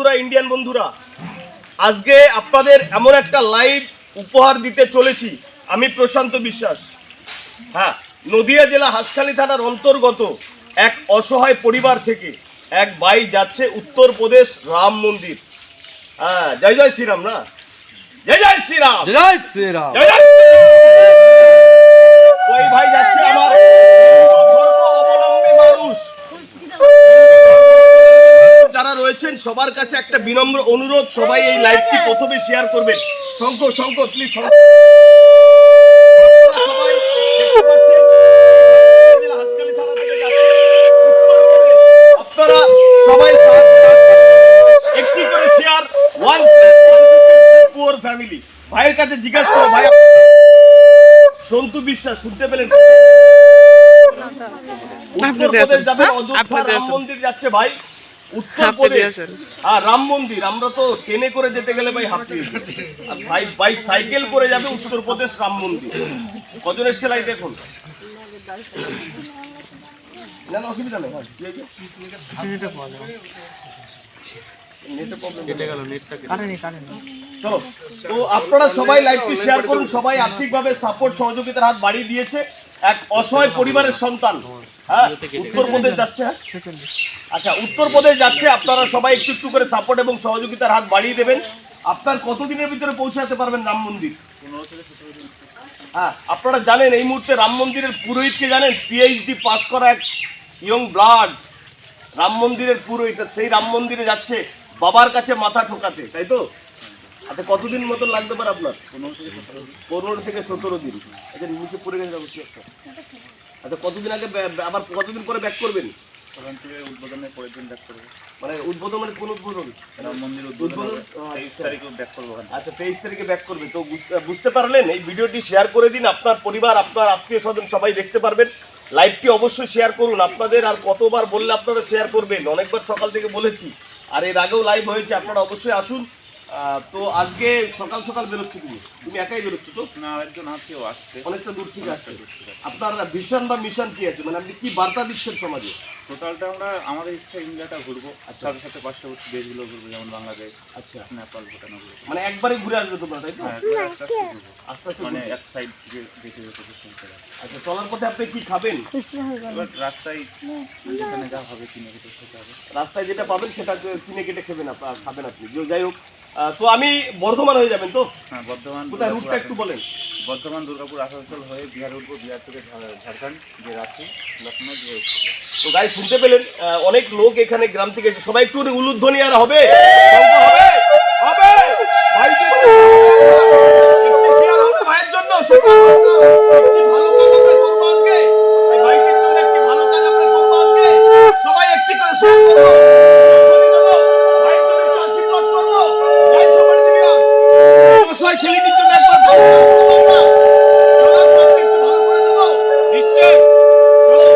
বন্ধুরা ইন্ডিয়ান বন্ধুরা আজকে আপনাদের এমন একটা লাইভ উপহার দিতে চলেছি আমি প্রশান্ত বিশ্বাস। হ্যাঁ নদিয়া জেলা হাসখালী থানার অন্তর্গত এক অসহায় পরিবার থেকে এক ভাই যাচ্ছে উত্তরপ্রদেশ রাম মন্দির। হ্যাঁ জয় জয় শ্রীরাম না? জয় জয় শ্রীরাম! জয় শ্রীরাম! জয় জয় সবার কাছে একটা বিনম্র অনুরোধ সবাই এই লাইভটি প্রথমে শেয়ার করবেন। শঙ্খ শঙ্খ প্লিজ শঙ্খ সবাই দেখতে পাচ্ছেন, জেলা হাসখালী থানা থেকে যাচ্ছে। উত্তরপ্রদেশ। আপনারা সবাই একটি করে শেয়ার ওয়ান পুয়ার ফ্যামিলি ভাইয়ের কাছে জিজ্ঞাসা করো ভাই সন্তু বিশ্বাস শুনতে পেলেন উত্তরপ্রদেশ যাবেন অযোধ্যা রাম মন্দির যাচ্ছে ভাই। উত্তরপ্রদেশ হ্যাঁ রাম মন্দির আমরা তো ট্রেনে করে যেতে গেলে ভাই হাঁপিয়ে। ভাই ভাই সাইকেল করে যাবে উত্তরপ্রদেশ রাম মন্দির। কজনের সেলাই দেখুন? না না অসুবিধা নেই হ্যাঁ চলো। তো আপনারা সবাই লাইভটি শেয়ার করুন সবাই আর্থিকভাবে সাপোর্ট সহযোগিতার হাত বাড়িয়ে দিয়েছে। এক অসহায় পরিবারের সন্তান। হ্যাঁ উত্তরপ্রদেশ যাচ্ছে হ্যাঁ? আচ্ছা উত্তরপ্রদেশ যাচ্ছে, আপনারা সবাই একটু একটু করে সাপোর্ট এবং সহযোগিতার হাত বাড়িয়ে দেবেন। আপনার কতদিনের ভিতরে পৌঁছাতে পারবেন রাম মন্দির? হ্যাঁ আপনারা জানেন এই মুহূর্তে রাম মন্দিরের পুরোহিতকে জানেন? পিএইচডি পাস করা এক ইয়ং ব্লাড রাম মন্দিরের পুরোহিত, সেই রাম মন্দিরে যাচ্ছে, বাবার কাছে মাথা ঠোকাতে, তাই তো? আচ্ছা কতদিন মতো লাগতে পারে আপনার? পনেরো থেকে সতেরো দিন। আচ্ছা নিচে পড়ে গেছে যাব একটা আচ্ছা কতদিন আগে আবার কতদিন পরে ব্যাক করবেন? থেকে উদ্বোধনের পরের দিন ব্যাক করব। মানে উদ্বোধন মানে কোন উদ্বোধন? মন্দির উদ্বোধন উদ্বোধন? হবে ও, তেইশ আচ্ছা। তারিখে ব্যাক করব আচ্ছা তেইশ তারিখে ব্যাক করবে। তো বুঝতে- পারলেন এই ভিডিওটি শেয়ার করে দিন। আপনার পরিবার আপনার আত্মীয় স্বজন সবাই দেখতে পারবেন। লাইভটি অবশ্যই শেয়ার করুন। আপনাদের আর কতবার বললে আপনারা শেয়ার করবেন? অনেকবার সকাল থেকে বলেছি। আর এর আগেও লাইভ হয়েছে আপনারা অবশ্যই আসুন। তো আজকে সকাল সকাল বেরোচ্ছ তুমি? তুমি একাই বেরোচ্ছ তো? না আরেকজন আছে আসছে। অনেকটা দূর থেকে আসছে আপনার ভিশন বা মিশন কি আছে? মানে আপনি কি বার্তা দিচ্ছেন সমাজে? টোটালটা আমরা আমাদের ইচ্ছা ইন্ডিয়াটা ঘুরবো সাথে সাথে পার্শ্ববর্তী দেশগুলো ঘুরবো যেমন বাংলাদেশ আচ্ছা। নেপাল ভুটান ঘুরবো। মানে একবারে ঘুরে আসবে তোমরা তাই তো? হ্যাঁ আস্তে আস্তে মানে এক সাইড থেকে দেখে দেখে চলতে আচ্ছা চলার পথে আপনি কি খাবেন? এবার রাস্তায় যেখানে যা হবে কিনে খেতে খেতে হবে। রাস্তায় যেটা পাবেন সেটা কিনে কেটে খাবেন আপ- খাবেন আপনি। যাই হোক আহ, তো আমি বর্ধমান হয়ে যাবেন তো? হ্যাঁ বর্ধমান কোথায়? রুটটা একটু বলেন। বর্ধমান দুর্গাপুর আসানসোল হয়ে বিহার উঠবো বিহার থেকে ঝাড়খণ্ড যে রাখি লখনৌ যে তো গাই শুনতে পেলেন অনেক লোক এখানে গ্রাম থেকে এসে সবাই একটু উলুধ্বনি আর হবে হবে হবে ভাইয়ের জন্য সকাল সকাল। একটি ভালো কাজ আমরা করব আজকে এই ভাইটির জন্য একটি ভালো কাজ আমরা করব আজকে সবাই একটি করে শেয়ার করব উলুধ্বনি দেবো। ভাইয়ের জন্য একটু আশীর্বাদ করব জয় সবারই দিবি আর। অসহায় ছেলেটির জন্য একবার ভালো কাজ করব আমরা। চলার পথটা একটু ভালো করে দেবো। নিশ্চয়ই চলো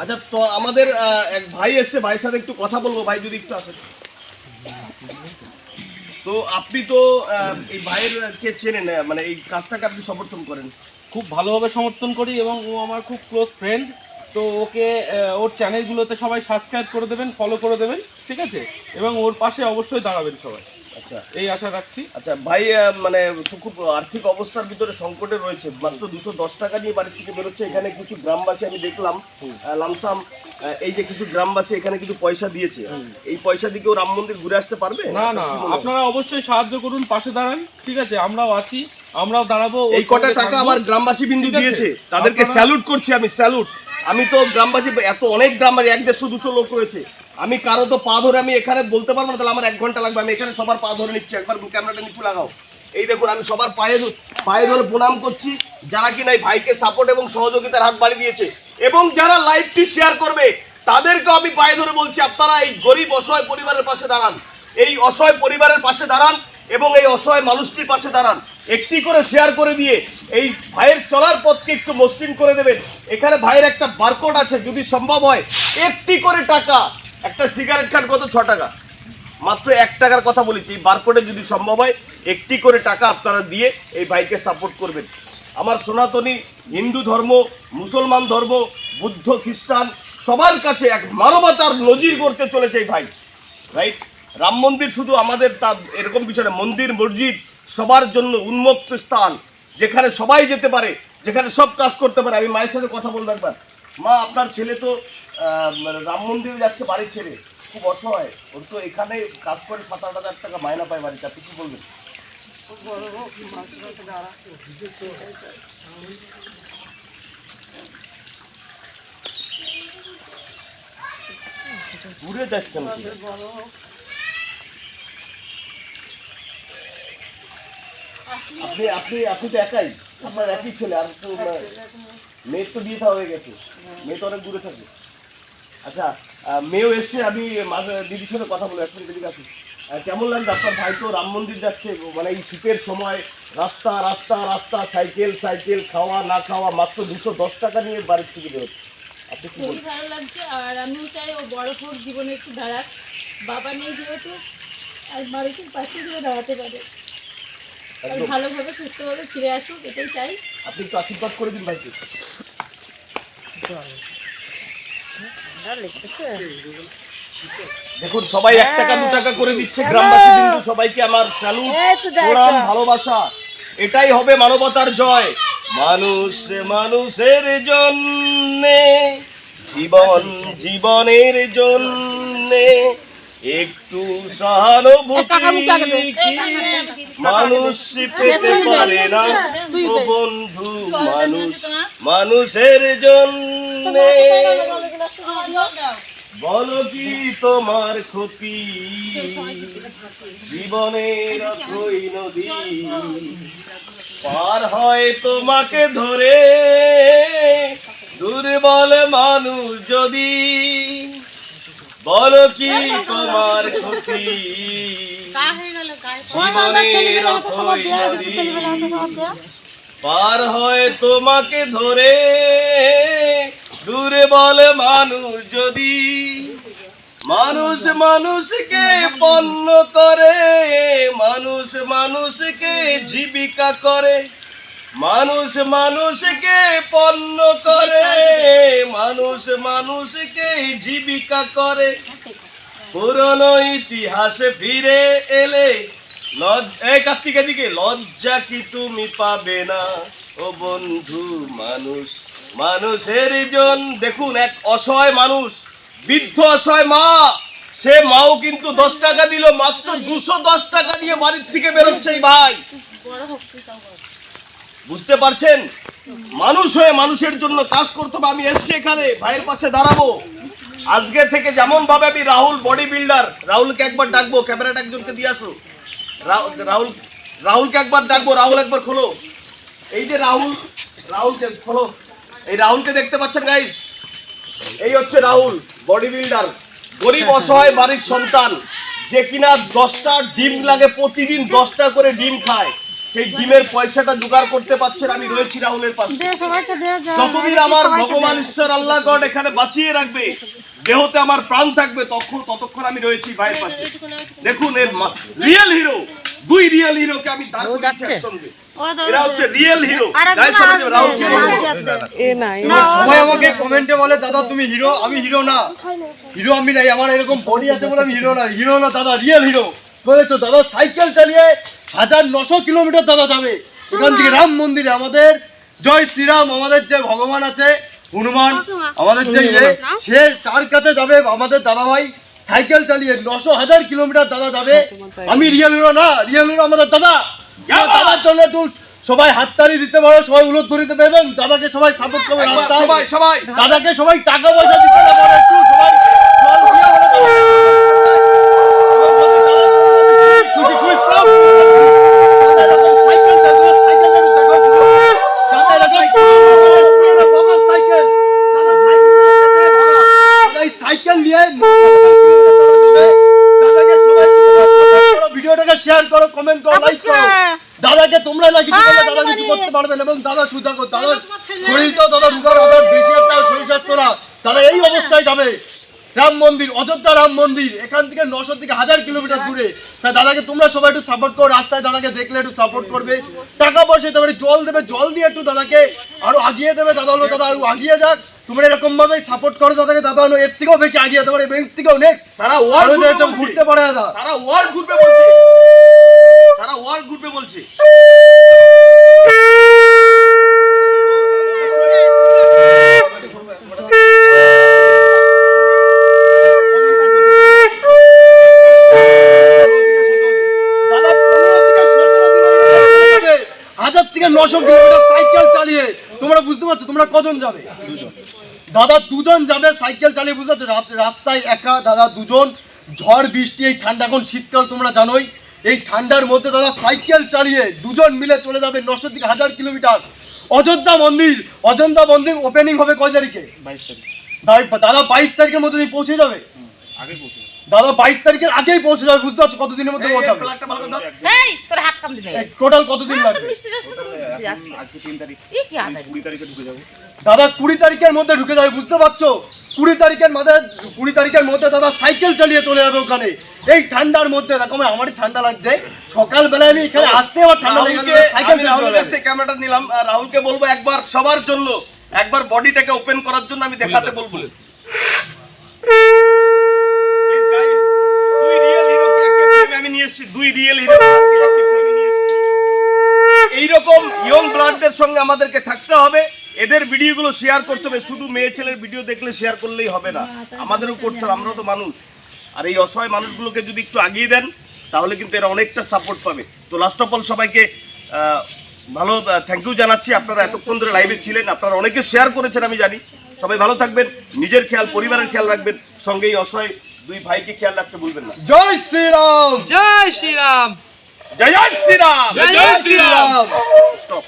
আচ্ছা তো আমাদের এক ভাই এসছে, ভাইয়ের সাথে একটু কথা বলব, ভাই যদি একটু আসেন তো আপনি তো এই ভাইয়ের কে চেনেন মানে এই কাজটাকে আপনি সমর্থন করেন। খুব ভালোভাবে সমর্থন করি এবং ও আমার খুব ক্লোজ ফ্রেন্ড তো ওকে ওর চ্যানেলগুলোতে সবাই সাবস্ক্রাইব করে দেবেন ফলো করে দেবেন, ঠিক আছে? এবং ওর পাশে অবশ্যই দাঁড়াবেন সবাই। আচ্ছা। এই আশা রাখছি। আচ্ছা ভাই মানে তো খুব আর্থিক অবস্থার ভিতরে সংকটে রয়েছে। মাত্র দুশো দশ টাকা নিয়ে বাড়ি থেকে বেরোচ্ছে। এখানে কিছু গ্রামবাসী আমি দেখলাম লামসাম এই যে কিছু গ্রামবাসী এখানে কিছু পয়সা দিয়েছে। এই পয়সা দিয়ে কেউ রাম মন্দির ঘুরে আসতে পারবে? না না আপনারা অবশ্যই সাহায্য করুন পাশে দাঁড়ান ঠিক আছে? আমরাও আছি আমরাও দাঁড়াবো এই কটা টাকা আমার গ্রামবাসী বিন্দু দিয়েছে। তাদেরকে স্যালুট করছি আমি স্যালুট আমি তো গ্রামবাসী এত অনেক গ্রামবাসী এক দেড়শো দুশো লোক রয়েছে। আমি কারও তো পা ধরে আমি এখানে বলতে পারব না, তাহলে আমার এক ঘণ্টা লাগবে। আমি এখানে সবার পা ধরে নিচ্ছি, একবার ক্যামেরাটা নিচু লাগাও। এই দেখুন, আমি সবার পায়ে পায়ে ধরে প্রণাম করছি, যারা কিনা এই ভাইকে সাপোর্ট এবং সহযোগিতার হাত বাড়িয়ে দিয়েছে। এবং যারা লাইভটি শেয়ার করবে, তাদেরকেও আমি পায়ে ধরে বলছি, আপনারা এই গরিব অসহায় পরিবারের পাশে দাঁড়ান। এই অসহায় পরিবারের পাশে দাঁড়ান এবং এই অসহায় মানুষটির পাশে দাঁড়ান। একটি করে শেয়ার করে দিয়ে এই ভাইয়ের চলার পথকে একটু মসৃণ করে দেবেন এখানে ভাইয়ের একটা বারকোড আছে, যদি সম্ভব হয়, একটি করে টাকা একটা সিগারেট খান কত? ছ টাকা। মাত্র এক টাকার কথা বলেছি। বারকোডে যদি সম্ভব হয়, একটি করে টাকা আপনারা দিয়ে এই ভাইকে সাপোর্ট করবেন। আমার সনাতনী হিন্দু ধর্ম, মুসলমান ধর্ম, বুদ্ধ, খ্রিস্টান, সবার কাছে এক মানবতার নজির করতে চলেছে এই ভাই। রাইট রাম মন্দির শুধু আমাদের তা এরকম বিষয় মন্দির, মসজিদ সবার জন্য উন্মুক্ত স্থান। যেখানে সবাই যেতে পারে, যেখানে সব কাজ করতে পারে। আমি মায়ের সাথে কথা বলব একবার মা, আপনার ছেলে তো মানে রাম মন্দিরে যাচ্ছে বাড়ি ছেড়ে খুব অসহায়। ওর তো এখানে কাজ করে সাত আট হাজার টাকা মায়না পায় বাড়িতে। আপনি কি বলবেন? ঘুরে যাস কেন আপনি আপনি আপনি তো একাই। আপনার একই ছেলে, আর তো মেয়ের তো বিয়ে হয়ে গেছে। মেয়ে তো অনেক দূরে থাকে। আচ্ছা মেয়েও এসছে আমি মাঝে দিদির সাথে কথা বলব এখন দিদির কাছে কেমন লাগছে? আপনার ভাই তো রাম মন্দির যাচ্ছে মানে এই শীতের সময় রাস্তা রাস্তা রাস্তা সাইকেল সাইকেল খাওয়া না খাওয়া মাত্র দুশো দশ টাকা নিয়ে বাড়ির থেকে বেরোচ্ছে খুবই ভালো লাগছে আর আমিও চাই ও বড় হোক জীবনে একটু দাঁড়াক। বাবা নেই যেহেতু আর বাড়িতে পাশে ঘুরে দাঁড়াতে পারে। ভালোভাবে সুস্থভাবে ফিরে আসুক এটাই চাই। আপনি একটু আশীর্বাদ করে দিন ভাইকে। দেখুন সবাই এক টাকা দু টাকা করে দিচ্ছে গ্রামবাসী কিন্তু সবাইকে আমার স্যালুট প্রণাম ভালোবাসা। এটাই হবে মানবতার জয়। মানুষ মানুষের জন্যে জীবন জীবনের জন্যে একটু সহানুভূতি কি? মানুষ পেতে পারে না। ও বন্ধু মানুষ মানুষের জন্য। বলো। কি তোমার ক্ষতি? জীবনের অথই নদী। পার হয় তোমাকে ধরে। দুর্বল মানুষ যদি বলো কি তোমার ক্ষতি? জীবনের পার হয় তোমাকে ধরে দূরে বলে মানুষ যদি, মানুষ মানুষকে পণ্য করে, মানুষ মানুষকে জীবিকা করে, মানুষ মানুষকে পণ্য করে। মানুষ মানুষকে জীবিকা করে। পুরনো ইতিহাসে ফিরে এলে দিকে লজ্জা কি তুমি পাবে না? ও বন্ধু মানুষ মানুষের জন দেখুন এক অসহায় মানুষ বৃদ্ধ অসহায় মা সে মাও কিন্তু দশ টাকা দিল মাত্র দুশো দশ টাকা নিয়ে বাড়ির থেকে বেরোচ্ছে ভাই। বুঝতে পারছেন? মানুষ হয়ে মানুষের জন্য কাজ করতে হবে। আমি এসছি এখানে, ভাইয়ের পাশে দাঁড়াবো। আজকে থেকে যেমন ভাবে আমি রাহুল বডি বিল্ডার রাহুলকে একবার ডাকবো, ক্যামেরাটা একজনকে দিয়ে আসো। রাহুল রাহুল, রাহুলকে একবার ডাকবো, রাহুল একবার খোলো। এই যে রাহুল, রাহুলকে খোলো। এই রাহুলকে দেখতে পাচ্ছেন গাইজ এই হচ্ছে রাহুল বডি বিল্ডার গরিব, অসহায়, বাড়ির সন্তান। যে কিনা দশটা ডিম লাগে, প্রতিদিন দশটা করে ডিম খায়। সেই ডিমের পয়সাটা জোগাড় করতে পারছেন আমি রয়েছি রাহুলের পাশে। যতদিন আমার ভগবান ঈশ্বর আল্লাহ গড এখানে বাঁচিয়ে রাখবে দেহতে আমার প্রাণ থাকবে তখন ততক্ষণ আমি রয়েছি ভাইয়ের পাশে। দেখুন এর রিয়েল হিরো দুই রিয়েল হিরোকে আমি দাঁড় করিয়েছি একসঙ্গে। এরা হচ্ছে রিয়েল হিরো গায়ের সামনে যে রাহুল কে বলব? এবার সবাই আমাকে কমেন্টে বলে দাদা তুমি হিরো আমি হিরো না। হিরো আমি নাই আমার এরকম বডি আছে বলে আমি হিরো না। হিরো না দাদা রিয়েল হিরো বলেছ দাদা সাইকেল চালিয়ে হাজার নশো কিলোমিটার দাদা যাবে। এখান থেকে রাম মন্দিরে আমাদের জয় শ্রীরাম আমাদের যে ভগবান আছে হনুমান আমাদের যে ইয়ে সে তার কাছে যাবে আমাদের দাদা ভাই সাইকেল চালিয়ে নশো হাজার কিলোমিটার দাদা যাবে। আমি রিয়েল হিরো না রিয়েল হিরো আমাদের দাদা। দাদার জন্য একটু সবাই হাততালি দিতে পারো সবাই উলট ধরিতে পারবেন দাদাকে সবাই সাপোর্ট করবে সবাই সবাই। দাদাকে সবাই টাকা পয়সা দিতে পারে একটু সবাই জল দিয়ে হলে তো- এবং যদি দাদার জন্য আমি খুশি খুশি proud দাদা এরকম সাইকেল চালাবে, সাইকেলটা একটু দেখো শুধু। দাদা এরকম পুরনো বাবার সাইকেল, দাদা সাইকেলের পেছনে ভাঙা। দাদা এই সাইকেল নিয়ে নশো হাজার কিলোমিটার দাদা যাবে। দাদাকে সবাই একটু তোমরা support করো, ভিডিওটাকে শেয়ার করো কমেন্ট করো লাইক করো দাদাকে তোমরা না কিছু করলে দাদা কিছু করতে পারবেন এবং দাদা সুদাকো দাদার শরীরটাও দাদা রুগার দাদার বেশি একটা শরীর স্বাস্থ্য না। দাদা এই অবস্থায় যাবে। রাম মন্দির অযোধ্যা রাম মন্দির এখান থেকে নশো থেকে হাজার কিলোমিটার দূরে। তাই দাদাকে তোমরা সবাই একটু সাপোর্ট করো রাস্তায় দাদাকে দেখলে একটু সাপোর্ট করবে। টাকা পয়সা দিতে পারে জল দেবে জল দিয়ে একটু দাদাকে আরও আগিয়ে দেবে দাদা হলো দাদা আরও আগিয়ে যাক। তোমরা এরকম ভাবে সাপোর্ট করো দাদাকে দাদা অন্য এর থেকেও বেশি আগিয়ে যেতে পারে এবং এর থেকেও নেক্সট সারা ওয়ার্ল্ড ঘুরতে পারে দাদা। সারা ওয়ার্ল্ড ঘুরবে বলছে। সারা ওয়ার্ল্ড ঘুরবে বলছে দাদা পনেরো থেকে সতেরো দিনের মধ্যে হাজার থেকে নশো কিলোমিটার সাইকেল চালিয়ে তোমরা বুঝতে পারছ তোমরা কজন যাবে? দাদা দুজন যাবে সাইকেল চালিয়ে বুঝতে পারছ? রাত- রাস্তায় একা দাদা দুজন। ঝড় বৃষ্টি এই ঠান্ডা এখন শীতকাল তোমরা জানোই। এই ঠান্ডার মধ্যে দাদা সাইকেল চালিয়ে দুজন মিলে চলে যাবে নশো থেকে হাজার কিলোমিটার। অযোধ্যা মন্দির অযোধ্যা মন্দির ওপেনিং হবে কয় তারিখে? বাইশ তারিখ। দাদা- দাদা বাইশ তারিখের মধ্যে পৌঁছে যাবে? আগে পৌঁছে দাদা বাইশ তারিখের আগেই পৌঁছে যাবে বুঝতে পারছ কতদিনের মধ্যে পৌঁছাবে। এই তোর হাত কাম টোটাল কতদিন লাগবে? মিষ্টিটা শুধু যাচ্ছে আজকে তিন তারিখ। এই কি আদারি কুড়ি তারিখে ঢুকে যাব। দাদা কুড়ি তারিখের মধ্যে ঢুকে যাবে বুঝতে পারছ? কুড়ি তারিখের মধ্যে কুড়ি তারিখের মধ্যে দাদা সাইকেল চালিয়ে চলে যাবে ওখানে। এই ঠান্ডার মধ্যে দেখো আমার আমারই ঠান্ডা লাগছে। সকালবেলায় আমি এখানে আসতে আমার ঠান্ডা লেগে সাইকেল কাছ থেকে ক্যামেরাটা নিলাম। আর রাহুলকে বলব একবার সবার জন্য একবার বডিটাকে ওপেন করার জন্য আমি দেখাতে বলব Please guys, দুই রিয়েল হিরোকে একই frame এ আমি নিয়ে এসেছি দুই রিয়েল এইরকম ইয়ং ব্লাডদের সঙ্গে আমাদেরকে থাকতে হবে। এদের ভিডিওগুলো শেয়ার করতে হবে। শুধু মেয়ে ছেলের ভিডিও দেখলে শেয়ার করলেই হবে না। আমাদেরও করতে হবে আমরাও তো মানুষ। আর এই অসহায় মানুষগুলোকে যদি একটু আগিয়ে দেন, তাহলে কিন্তু এরা অনেকটা সাপোর্ট পাবে। তো লাস্ট অফ অল সবাইকে ভালো থ্যাংক ইউ জানাচ্ছি। আপনারা এতক্ষণ ধরে লাইভে ছিলেন। আপনারা অনেকে শেয়ার করেছেন, আমি জানি। সবাই ভালো থাকবেন। নিজের খেয়াল, পরিবারের খেয়াল রাখবেন। সঙ্গে এই অসহায় দুই ভাইকে খেয়াল রাখতে বলবেন না। জয় শ্রীরাম। জয় শ্রীরাম। জয় জয় শ্রীরাম। জয় জয় শ্রীরাম। স্টপ